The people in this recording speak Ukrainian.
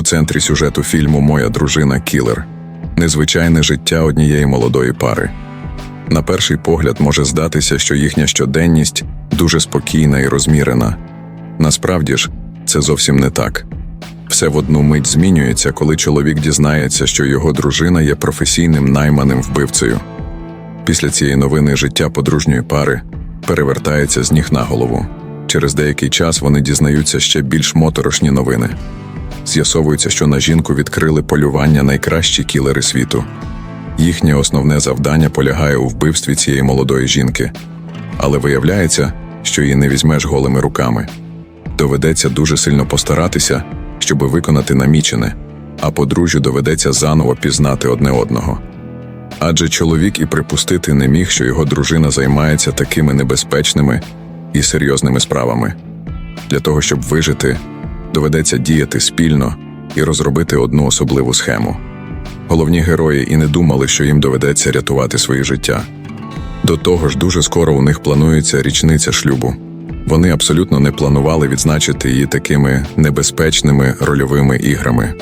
У центрі сюжету фільму Моя дружина Кілер незвичайне життя однієї молодої пари. На перший погляд може здатися, що їхня щоденність дуже спокійна і розмірена. Насправді ж, це зовсім не так. Все в одну мить змінюється, коли чоловік дізнається, що його дружина є професійним найманим вбивцею. Після цієї новини життя подружньої пари перевертається з ніг на голову. Через деякий час вони дізнаються ще більш моторошні новини. З'ясовується, що на жінку відкрили полювання найкращі кілери світу. Їхнє основне завдання полягає у вбивстві цієї молодої жінки, але виявляється, що її не візьмеш голими руками. Доведеться дуже сильно постаратися, щоби виконати намічене, а подружжю доведеться заново пізнати одне одного. Адже чоловік і припустити не міг, що його дружина займається такими небезпечними і серйозними справами. Для того, щоб вижити, доведеться діяти спільно і розробити одну особливу схему. Головні герої і не думали, що їм доведеться рятувати своє життя. До того ж, дуже скоро у них планується річниця шлюбу. Вони абсолютно не планували відзначити її такими небезпечними рольовими іграми.